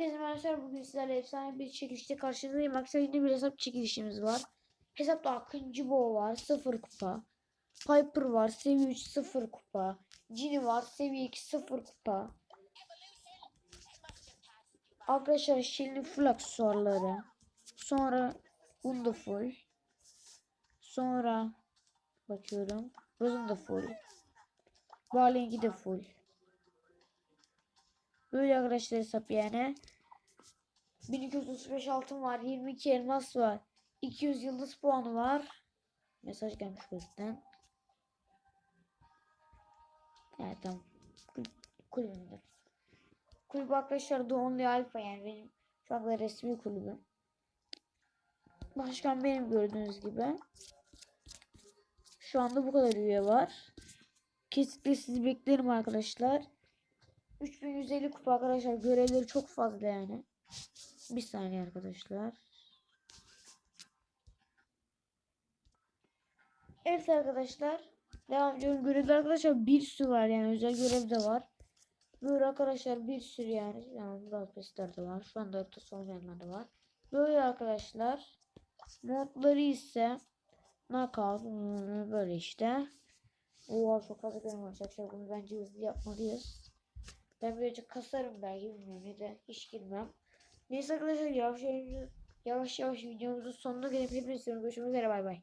Herkese merhabalar. Bugün sizlerle efsane bir çekilişte karşınızdayım. Arkadaşlar yine bir hesap çekilişimiz var. Hesapta Akıncı Bo var. 0 kupa. Piper var. Seviye 3 0 kupa. Ginny var. Seviye 2 0 kupa. Arkadaşlar şimdi full aksesuarları. Sonra Bunda full. Sonra bakıyorum. Rose'un da full. Barley'inki de full. Böyle arkadaşlar hesap yani. 1235 altın var. 22 elmas var. 200 yıldız puanı var. Mesaj gelmiş gözden. Evet tamam. Kul kulübümdür. Kulübü arkadaşlar da Only Alpha yani benim şu anda resmi kulübüm. Başkan benim gördüğünüz gibi. Şu anda bu kadar üye var. Kesinlikle sizi beklerim arkadaşlar. 3150 kupa arkadaşlar. Görevleri çok fazla yani. Bir saniye arkadaşlar. Evet arkadaşlar. Devam ediyorum. Görevler arkadaşlar bir sürü var yani. Özel görev de var. Böyle arkadaşlar bir sürü yani. Yani biraz pesler de var. Şu anda orta son da var. Böyle arkadaşlar. Modları ise knockout hmm, böyle işte. Oha çok fazla görev var arkadaşlar. Bunu bence hızlı yapmalıyız. Ben birazcık kasarım belki bilmiyorum ya da hiç girmem. Neyse arkadaşlar yavaş yavaş, yavaş, yavaş videomuzun sonuna gelip hepinizi görüşmek üzere bay bay.